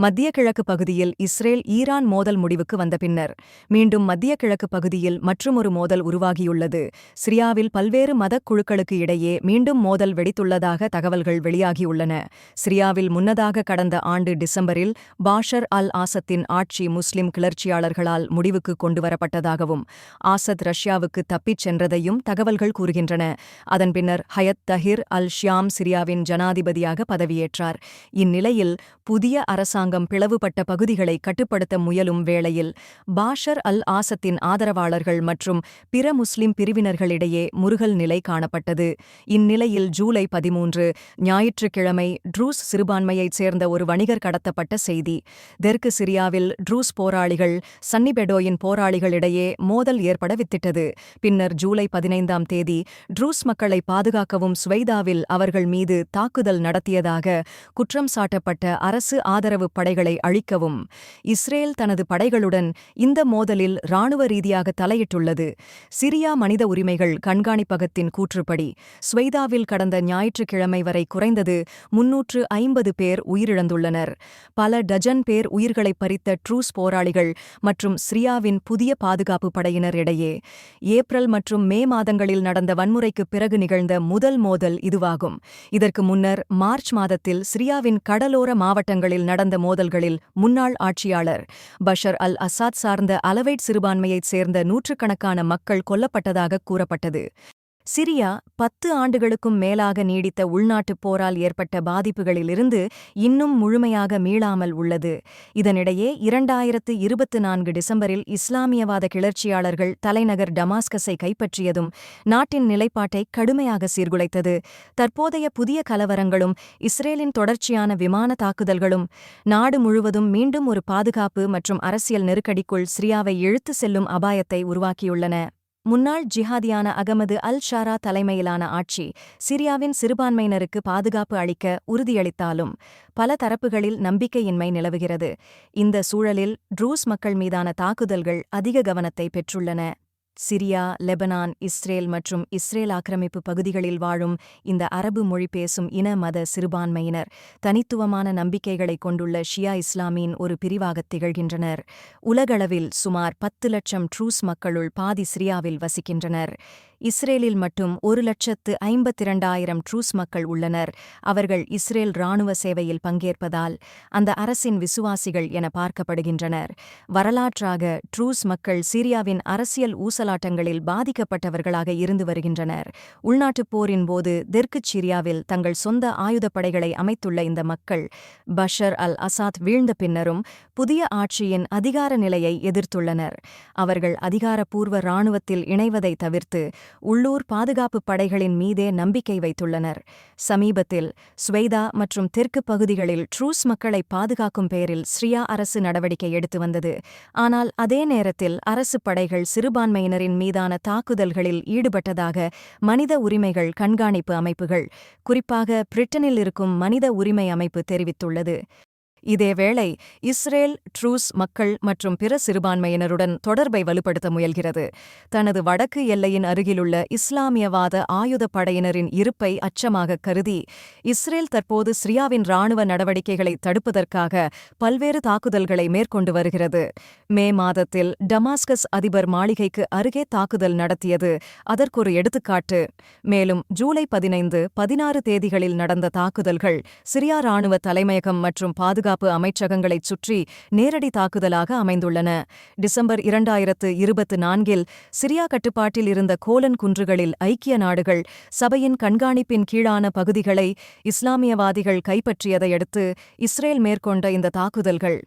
மத்திய கிழக்கு பகுதியில் இஸ்ரேல் ஈரான் மோதல் முடிவுக்கு வந்த பின்னர் மீண்டும் மத்திய கிழக்கு பகுதியில் மற்றுமொரு மோதல் உருவாகியுள்ளது. சிரியாவில் பல்வேறு மதக் குழுக்களுக்கு இடையே மீண்டும் மோதல் வெடித்துள்ளதாக தகவல்கள் வெளியாகியுள்ளன. சிரியாவில் முன்னதாக கடந்த ஆண்டு டிசம்பரில் பாஷர் அல் ஆசத்தின் ஆட்சி முஸ்லிம் கிளர்ச்சியாளர்களால் முடிவுக்கு கொண்டுவரப்பட்டதாகவும் ஆசத் ரஷ்யாவுக்கு தப்பிச் சென்றதையும் தகவல்கள் கூறுகின்றன. அதன் பின்னர் ஹயத் தஹிர் அல் ஷியாம் சிரியாவின் ஜனாதிபதியாக பதவியேற்றார். இந்நிலையில் புதிய அரசாங்கம் பிளவுபட்ட பகுதிகளை கட்டுப்படுத்த முயலும் வேளையில் பாஷர் அல் ஆசத்தின் ஆதரவாளர்கள் மற்றும் பிற முஸ்லிம் பிரிவினர்களிடையே முருகல் நிலை காணப்பட்டது. இந்நிலையில் ஜூலை பதிமூன்று ஞாயிற்றுக்கிழமை ட்ரூஸ் சிறுபான்மையைச் சேர்ந்த ஒரு வணிகர் கடத்தப்பட்ட செய்தி. தெற்கு சிரியாவில் ட்ரூஸ் போராளிகள் சன்னிபெடோயின் போராளிகளிடையே மோதல் ஏற்பட வித்திட்டது. பின்னர் ஜூலை பதினைந்தாம் தேதி ட்ரூஸ் மக்களை பாதுகாக்கவும் ஸ்வைதாவில் அவர்கள் மீது தாக்குதல் நடத்தியதாக குற்றம் சாட்டப்பட்ட அரசு ஆதரவு படைகளை அழிக்கவும். இஸ்ரேல் தனது படைகளுடன் இந்த மோதலில் இராணுவ ரீதியாக தலையிட்டுள்ளது. சிரியா மனித உரிமைகள் கண்காணிப்பகத்தின் கூற்றுப்படி ஸ்வைதாவில் கடந்த ஞாயிற்றுக்கிழமை வரை குறைந்தது முன்னூற்று ஐம்பது பேர் உயிரிழந்துள்ளனர். பல டஜன் பேர் உயிர்களை பறித்த ட்ரூஸ் போராளிகள் மற்றும் சிரியாவின் புதிய பாதுகாப்பு படையினர் இடையே. ஏப்ரல் மற்றும் மே மாதங்களில் நடந்த வன்முறைக்கு பிறகு நிகழ்ந்த முதல் மோதல் இதுவாகும். இதற்கு முன்னர் மார்ச் மாதத்தில் சிரியாவின் கடலோர மாவட்டங்களில் நடந்த மோதல்களில் முன்னாள் ஆட்சியாளர். பஷர் அல் அசாத் சார்ந்த அலவைட் சிறுபான்மையைச் சேர்ந்த நூற்றுக்கணக்கான மக்கள் கொல்லப்பட்டதாக கூறப்பட்டது. சிரியா பத்து ஆண்டுகளுக்கும் மேலாக நீடித்த உள்நாட்டுப் போரால் ஏற்பட்ட பாதிப்புகளிலிருந்து இன்னும் முழுமையாக மீளாமல் உள்ளது. இதனிடையே இரண்டாயிரத்து இருபத்து நான்கு டிசம்பரில் இஸ்லாமியவாத கிளர்ச்சியாளர்கள் தலைநகர் டமாஸ்கஸை கைப்பற்றியதும் நாட்டின் நிலைப்பாட்டை கடுமையாக சீர்குலைத்தது. தற்போதைய புதிய கலவரங்களும் இஸ்ரேலின் தொடர்ச்சியான விமான தாக்குதல்களும் நாடு முழுவதும் மீண்டும் ஒரு பாதுகாப்பு மற்றும் அரசியல் நெருக்கடிக்குள் சிரியாவை இழுத்து செல்லும் அபாயத்தை உருவாக்கியுள்ளன. முன்னாள் ஜிஹாதியான அகமது அல் ஷாரா தலைமையிலான ஆட்சி சிரியாவின் சிறுபான்மையினருக்கு பாதுகாப்பு அளிக்க உறுதியளித்தாலும் பல தரப்புகளில் நம்பிக்கையின்மை நிலவுகிறது. இந்த சூழலில் ட்ரூஸ் மக்கள் மீதான தாக்குதல்கள் அதிக கவனத்தை பெற்றுள்ளன. சிரியா லெபனான் இஸ்ரேல் மற்றும் இஸ்ரேல் ஆக்கிரமிப்பு பகுதிகளில் வாழும் இந்த அரபு மொழி பேசும் இன மத சிறுபான்மையினர் தனித்துவமான நம்பிக்கைகளைக் கொண்டுள்ள ஷியா இஸ்லாமின் ஒரு பிரிவாகத் திகழ்கின்றனர். உலகளவில் சுமார் பத்து லட்சம் ட்ரூஸ் மக்களுள் பாதி சிரியாவில் வசிக்கின்றனர். இஸ்ரேலில் மட்டும் ஒரு லட்சத்து ஐம்பத்திரண்டாயிரம் ட்ரூஸ் மக்கள் உள்ளனர். அவர்கள் இஸ்ரேல் இராணுவ சேவையில் பங்கேற்பதால் அந்த அரசின் விசுவாசிகள் என பார்க்கப்படுகின்றனர். வரலாற்றாக ட்ரூஸ் மக்கள் சீரியாவின் அரசியல் ஊசலாட்டங்களில் பாதிக்கப்பட்டவர்களாக இருந்து வருகின்றனர். உள்நாட்டுப் போரின் போது தெற்குச் சிரியாவில் தங்கள் சொந்த ஆயுதப்படைகளை அமைத்துள்ள இந்த மக்கள் பஷர் அல் அசாத் வீழ்ந்த பின்னரும் புதிய ஆட்சியின் அதிகார நிலையை எதிர்த்துள்ளனர். அவர்கள் அதிகாரப்பூர்வ இராணுவத்தில் இணைவதை தவிர்த்து உள்ளூர் பாதுகாப்பு படைகளின் மீதே நம்பிக்கை வைத்துள்ளனர். சமீபத்தில் ஸ்வைதா மற்றும் தெற்கு பகுதிகளில் ட்ரூஸ் மக்களை பாதுகாக்கும் பெயரில் ஸ்ரியா அரசு நடவடிக்கை எடுத்து வந்தது. ஆனால் அதே நேரத்தில் அரசு படைகள் சிறுபான்மையினரின் மீதான தாக்குதல்களில் ஈடுபட்டதாக மனித உரிமைகள் கண்காணிப்பு அமைப்புகள் குறிப்பாக பிரிட்டனில் இருக்கும் மனித உரிமை அமைப்பு தெரிவித்துள்ளது. இதேவேளை இஸ்ரேல் ட்ரூஸ் மக்கள் மற்றும் பிற சிறுபான்மையினருடன் தொடர்பை வலுப்படுத்த முயல்கிறது. தனது வடக்கு எல்லையின் அருகிலுள்ள இஸ்லாமியவாத ஆயுதப் படையினரின் இருப்பை அச்சமாக கருதி இஸ்ரேல் தற்போது சிரியாவின் இராணுவ நடவடிக்கைகளை தடுப்பதற்காக பல்வேறு தாக்குதல்களை மேற்கொண்டு வருகிறது. மே மாதத்தில் டமாஸ்கஸ் அதிபர் மாளிகைக்கு அருகே தாக்குதல் நடத்தியது. அதற்கொரு எடுத்துக்காட்டு மேலும் ஜூலை பதினைந்து பதினாறு தேதிகளில் நடந்த தாக்குதல்கள் சிரியா இராணுவ தலைமையகம் மற்றும் பாதுகாப்பு பாதுகாப்பு அமைச்சகங்களைச் சுற்றி நேரடி தாக்குதலாக அமைந்துள்ளன. டிசம்பர் இரண்டாயிரத்து இருபத்து நான்கில் சிரியா கட்டுப்பாட்டில் இருந்த கோலன் குன்றுகளில் ஐக்கிய நாடுகள் சபையின் கண்காணிப்பின் கீழான பகுதிகளை இஸ்லாமியவாதிகள் கைப்பற்றியதையடுத்து இஸ்ரேல் மேற்கொண்ட இந்த தாக்குதல்கள்.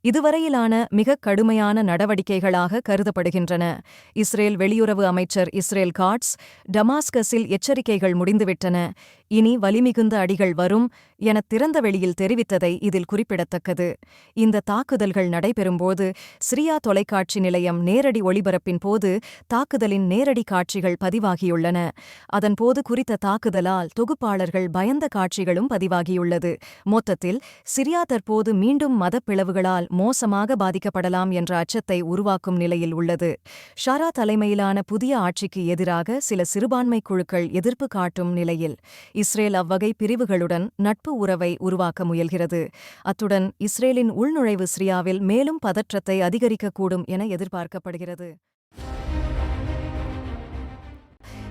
இதுவரையிலான மிகக் கடுமையான நடவடிக்கைகளாக கருதப்படுகின்றன. இஸ்ரேல் வெளியுறவு அமைச்சர் இஸ்ரேல் காட்ஸ் டமாஸ்கஸில் எச்சரிக்கைகள் முடிந்துவிட்டன. இனி வலிமிகுந்த அடிகள் வரும் என திறந்த வெளியில் தெரிவித்ததை இதில் குறிப்பிடத்தக்கது. இந்த தாக்குதல்கள் நடைபெறும்போது சிரியா தொலைக்காட்சி நிலையம் நேரடி ஒளிபரப்பின் போது தாக்குதலின் நேரடி காட்சிகள் பதிவாகியுள்ளன. அதன்போது குறித்த தாக்குதலால் தொகுப்பாளர்கள் பயந்த காட்சிகளும் பதிவாகியுள்ளது. மொத்தத்தில் சிரியா தற்போது மீண்டும் மதப்பிளவுகளால் மோசமாக பாதிக்கப்படலாம் என்ற அச்சத்தை உருவாக்கும் நிலையில் உள்ளது. ஷாரா தலைமையிலான புதிய ஆட்சிக்கு எதிராக சில சிறுபான்மை குழுக்கள் எதிர்ப்பு காட்டும் நிலையில் இஸ்ரேல் அவ்வகை பிரிவுகளுடன் நட்பு உறவை உருவாக்க முயல்கிறது. அத்துடன் இஸ்ரேலின் உள்நுழைவு சிரியாவில் மேலும் பதற்றத்தை அதிகரிக்கக்கூடும் என எதிர்பார்க்கப்படுகிறது.